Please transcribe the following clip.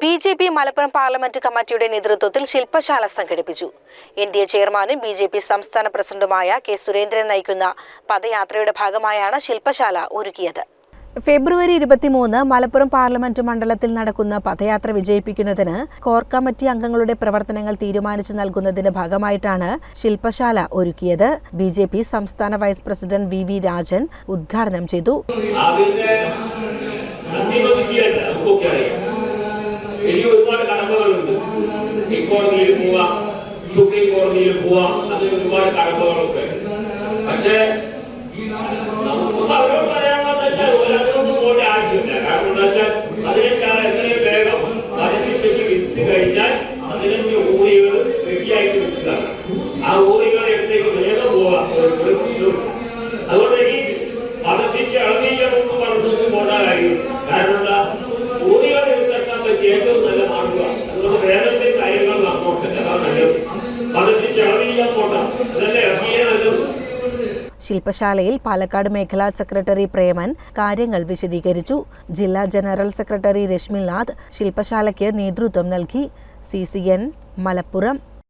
B J P Malappuram parliament കമ്മിറ്റിയുടെ നേതൃത്വത്തിൽ ശില്പശാല സംഘടിപ്പിച്ചു. എൻ ഡി എ ചെയർമാനും ബി ജെ പി സംസ്ഥാന പ്രസിഡന്റുമായ കെ സുരേന്ദ്രൻ നയിക്കുന്ന പദയാത്രയുടെ ഭാഗമായാണ് ശില്പശാല ഒരുക്കിയത്. ഫെബ്രുവരി ഇരുപത്തിമൂന്ന് മലപ്പുറം പാർലമെന്റ് മണ്ഡലത്തിൽ നടക്കുന്ന പദയാത്ര വിജയിപ്പിക്കുന്നതിന് കോർ കമ്മിറ്റി അംഗങ്ങളുടെ പ്രവർത്തനങ്ങൾ തീരുമാനിച്ചു നൽകുന്നതിന്റെ ഭാഗമായിട്ടാണ് ശില്പശാല ഒരുക്കിയത്. ബി ജെ പി സംസ്ഥാന vice president V V Rajan ഉദ്ഘാടനം ചെയ്തു. ഹൈക്കോടതിയിൽ പോവാം സുപ്രീം കോടതിയിൽ പോവാം അതിൽ ഒരുപാട് കടമ്പകളൊക്കെ പക്ഷേ നമുക്ക് അവരോട് പറയാനുള്ളത് വെച്ചാൽ ഒരാളൊന്നും പോകേണ്ട ആവശ്യമില്ല. കാരണം വെച്ചാൽ എത്രയും വേഗം പരിശിക്ഷയ്ക്ക് വിധിച്ചു കഴിഞ്ഞാൽ അതിനൊക്കെ ഊറികൾ റെഡിയായിട്ട് വിൽക്കുകയാണ് ആ ഊറികൾ എടുത്തേക്ക് വേഗം ഒരു ഒരു ശില്പശാലയിൽ പാലക്കാട് മേഖലാ സെക്രട്ടറി പ്രേമൻ കാര്യങ്ങൾ വിശദീകരിച്ചു. ജില്ലാ ജനറൽ സെക്രട്ടറി രശ്മിനാഥ് ശില്പശാലയ്ക്ക് നേതൃത്വം നൽകി. സി മലപ്പുറം.